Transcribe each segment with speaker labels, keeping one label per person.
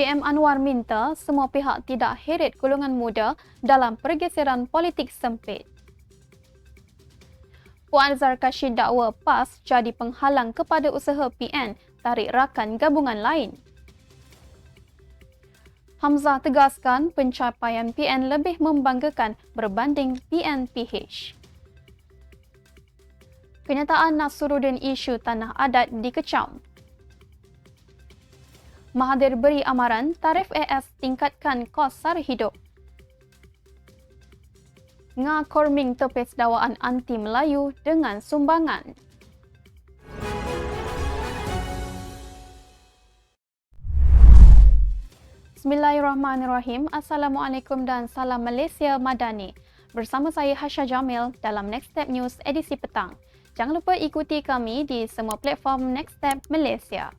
Speaker 1: PM Anwar minta semua pihak tidak heret golongan muda dalam pergeseran politik sempit. Puan Zarkashi dakwa PAS jadi penghalang kepada usaha PN tarik rakan gabungan lain. Hamzah tegaskan pencapaian PN lebih membanggakan berbanding PNPH. Kenyataan Nasruddin isu tanah adat dikecam. Mahathir beri amaran tarif AS tingkatkan kos sara hidup. Nga Korming tepis dakwaan anti Melayu dengan sumbangan. Bismillahirrahmanirrahim. Assalamualaikum dan salam Malaysia Madani. Bersama saya Hasha Jamil dalam Next Step News edisi petang. Jangan lupa ikuti kami di semua platform Next Step Malaysia.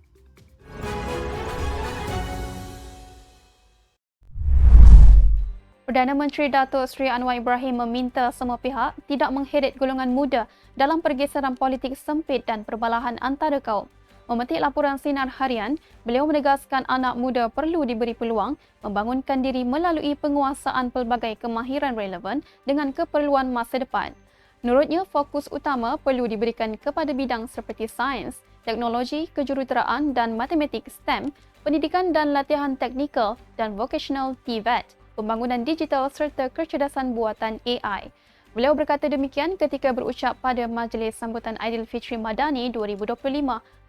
Speaker 1: Perdana Menteri Datuk Seri Anwar Ibrahim meminta semua pihak tidak mengheret golongan muda dalam pergeseran politik sempit dan perbalahan antara kaum. Memetik laporan sinar harian, beliau menegaskan anak muda perlu diberi peluang membangunkan diri melalui penguasaan pelbagai kemahiran relevan dengan keperluan masa depan. Menurutnya, fokus utama perlu diberikan kepada bidang seperti sains, teknologi, kejuruteraan dan matematik STEM, pendidikan dan latihan teknikal dan vocational TVET pembangunan digital serta kecerdasan buatan AI. Beliau berkata demikian ketika berucap pada Majlis Sambutan Aidilfitri Madani 2025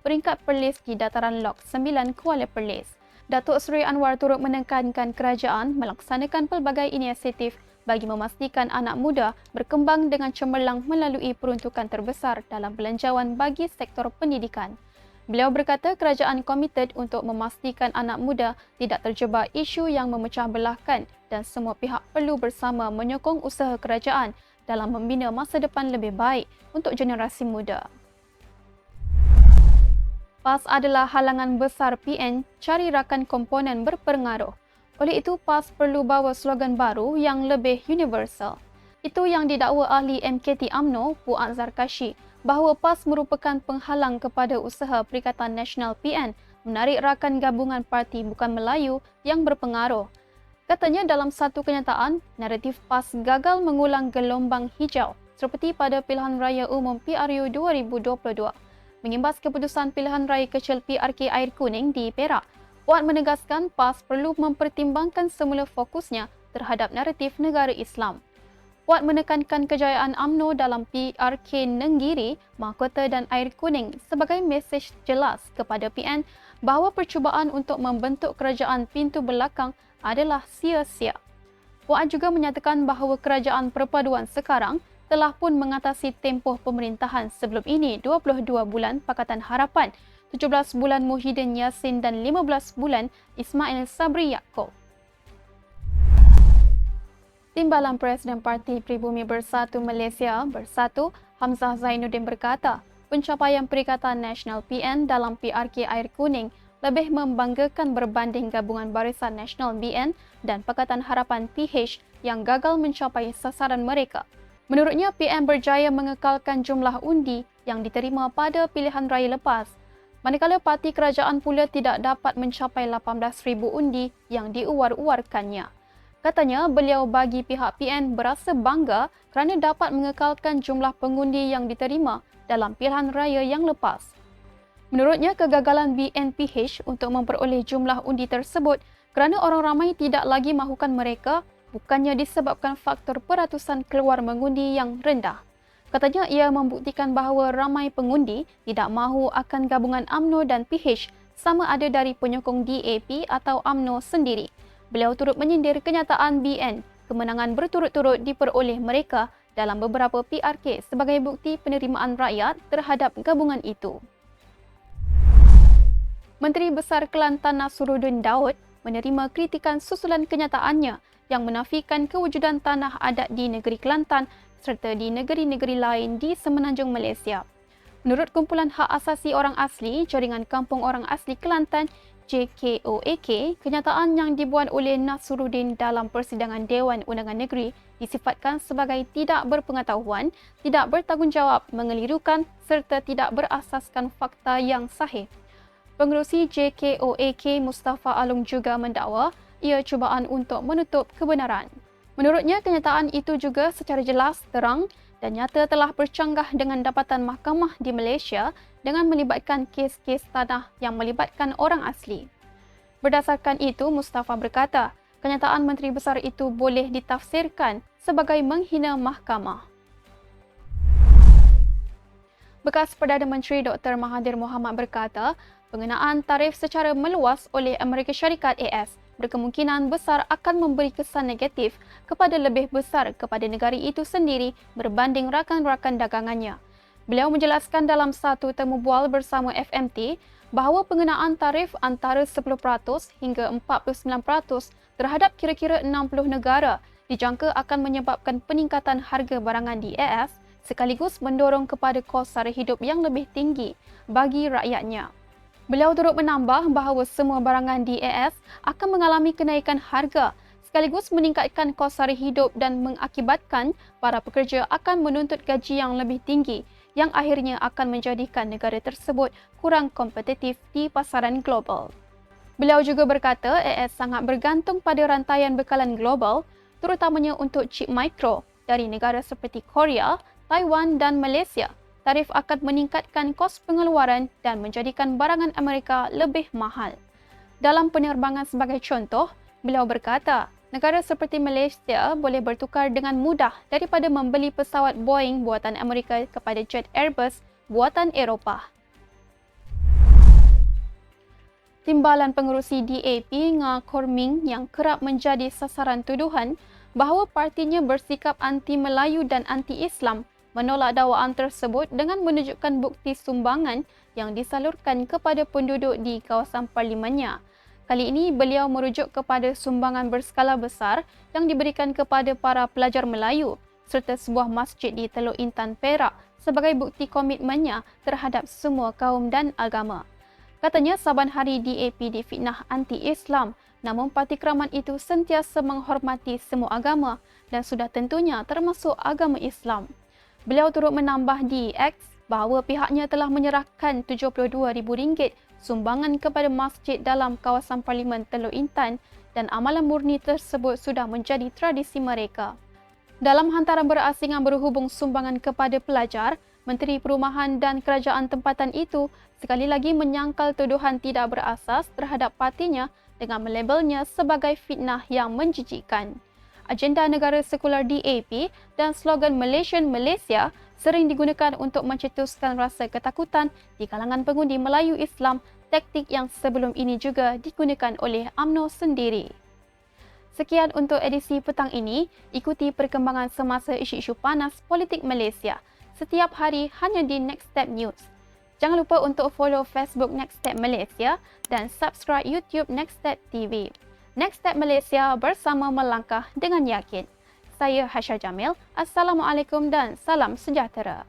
Speaker 1: peringkat Perlis di Dataran Lok 9 Kuala Perlis. Datuk Seri Anwar turut menekankan kerajaan melaksanakan pelbagai inisiatif bagi memastikan anak muda berkembang dengan cemerlang melalui peruntukan terbesar dalam belanjawan bagi sektor pendidikan. Beliau berkata kerajaan komited untuk memastikan anak muda tidak terjebak isu yang memecah belahkan dan semua pihak perlu bersama menyokong usaha kerajaan dalam membina masa depan lebih baik untuk generasi muda. PAS adalah halangan besar PN cari rakan komponen berpengaruh. Oleh itu, PAS perlu bawa slogan baru yang lebih universal. Itu yang didakwa ahli MKT AMNO, Puan Zarkashi, bahawa PAS merupakan penghalang kepada usaha Perikatan Nasional PN menarik rakan gabungan parti bukan Melayu yang berpengaruh. Katanya dalam satu kenyataan, naratif PAS gagal mengulang gelombang hijau seperti pada pilihan raya umum PRU 2022. Mengimbas keputusan pilihan raya kecil PRK Air Kuning di Perak, Puan menegaskan PAS perlu mempertimbangkan semula fokusnya terhadap naratif negara Islam. Puan menekankan kejayaan AMNO dalam PRK Nenggiri, Mahkota dan Air Kuning sebagai mesej jelas kepada PN bahawa percubaan untuk membentuk kerajaan pintu belakang adalah sia-sia. Puan juga menyatakan bahawa kerajaan perpaduan sekarang telah pun mengatasi tempoh pemerintahan sebelum ini 22 bulan Pakatan Harapan, 17 bulan Muhyiddin Yassin dan 15 bulan Ismail Sabri Yaakob. Timbalan Presiden Parti Pribumi Bersatu Malaysia Bersatu, Hamzah Zainuddin berkata, pencapaian Perikatan Nasional PN dalam PRK Air Kuning lebih membanggakan berbanding gabungan Barisan Nasional BN dan Pakatan Harapan PH yang gagal mencapai sasaran mereka. Menurutnya, PN berjaya mengekalkan jumlah undi yang diterima pada pilihan raya lepas. Manakala parti kerajaan pula tidak dapat mencapai 18,000 undi yang diuar-uarkannya. Katanya beliau bagi pihak PN berasa bangga kerana dapat mengekalkan jumlah pengundi yang diterima dalam pilihan raya yang lepas. Menurutnya, kegagalan BNPH untuk memperoleh jumlah undi tersebut kerana orang ramai tidak lagi mahukan mereka bukannya disebabkan faktor peratusan keluar mengundi yang rendah. Katanya ia membuktikan bahawa ramai pengundi tidak mahu akan gabungan AMNO dan PH sama ada dari penyokong DAP atau AMNO sendiri beliau turut menyindir kenyataan BN kemenangan berturut-turut diperoleh mereka dalam beberapa PRK sebagai bukti penerimaan rakyat terhadap gabungan itu. Menteri Besar Kelantan Nasruddin Daud menerima kritikan susulan kenyataannya yang menafikan kewujudan tanah adat di negeri Kelantan serta di negeri-negeri lain di semenanjung Malaysia. Menurut kumpulan hak asasi orang asli, jaringan kampung orang asli Kelantan JKOAK, kenyataan yang dibuat oleh Nasruddin dalam persidangan Dewan Undangan Negeri disifatkan sebagai tidak berpengetahuan, tidak bertanggungjawab, mengelirukan serta tidak berasaskan fakta yang sahih. Pengerusi JKOAK Mustafa Alung juga mendakwa ia cubaan untuk menutup kebenaran. Menurutnya, kenyataan itu juga secara jelas, terang dan nyata telah bercanggah dengan dapatan mahkamah di Malaysia dengan melibatkan kes-kes tanah yang melibatkan orang asli. Berdasarkan itu, Mustafa berkata, kenyataan Menteri Besar itu boleh ditafsirkan sebagai menghina mahkamah. Bekas Perdana Menteri Dr. Mahathir Mohamad berkata, pengenaan tarif secara meluas oleh Amerika Syarikat AS berkemungkinan besar akan memberi kesan negatif kepada lebih besar kepada negara itu sendiri berbanding rakan-rakan dagangannya. Beliau menjelaskan dalam satu temu bual bersama FMT bahawa pengenaan tarif antara 10% hingga 49% terhadap kira-kira 60 negara dijangka akan menyebabkan peningkatan harga barangan di AS sekaligus mendorong kepada kos sara hidup yang lebih tinggi bagi rakyatnya. Beliau turut menambah bahawa semua barangan di AS akan mengalami kenaikan harga sekaligus meningkatkan kos sara hidup dan mengakibatkan para pekerja akan menuntut gaji yang lebih tinggi yang akhirnya akan menjadikan negara tersebut kurang kompetitif di pasaran global. Beliau juga berkata AS sangat bergantung pada rantaian bekalan global terutamanya untuk chip mikro dari negara seperti Korea, Taiwan dan Malaysia, tarif akan meningkatkan kos pengeluaran dan menjadikan barangan Amerika lebih mahal. Dalam penerbangan sebagai contoh, beliau berkata, negara seperti Malaysia boleh bertukar dengan mudah daripada membeli pesawat Boeing buatan Amerika kepada jet Airbus buatan Eropah. Timbalan pengerusi DAP Nga Korming yang kerap menjadi sasaran tuduhan bahawa partinya bersikap anti-Melayu dan anti-Islam menolak dakwaan tersebut dengan menunjukkan bukti sumbangan yang disalurkan kepada penduduk di kawasan parlimennya. Kali ini beliau merujuk kepada sumbangan berskala besar yang diberikan kepada para pelajar Melayu serta sebuah masjid di Teluk Intan Perak sebagai bukti komitmennya terhadap semua kaum dan agama. Katanya saban hari DAP difitnah anti-Islam namun parti keramat itu sentiasa menghormati semua agama dan sudah tentunya termasuk agama Islam. Beliau turut menambah di X bahawa pihaknya telah menyerahkan RM72,000 sumbangan kepada masjid dalam kawasan Parlimen Teluk Intan dan amalan murni tersebut sudah menjadi tradisi mereka. Dalam hantaran berasingan berhubung sumbangan kepada pelajar, Menteri Perumahan dan Kerajaan Tempatan itu sekali lagi menyangkal tuduhan tidak berasas terhadap partinya dengan melabelnya sebagai fitnah yang menjijikkan agenda negara sekular DAP dan slogan Malaysian Malaysia sering digunakan untuk mencetuskan rasa ketakutan di kalangan pengundi Melayu Islam, taktik yang sebelum ini juga digunakan oleh AMNO sendiri. Sekian untuk edisi petang ini, ikuti perkembangan semasa isu-isu panas politik Malaysia setiap hari hanya di Next Step News. Jangan lupa untuk follow Facebook Next Step Malaysia dan subscribe YouTube Next Step TV. Next Step Malaysia bersama melangkah dengan yakin. Saya Hasha Jamil. Assalamualaikum dan salam sejahtera.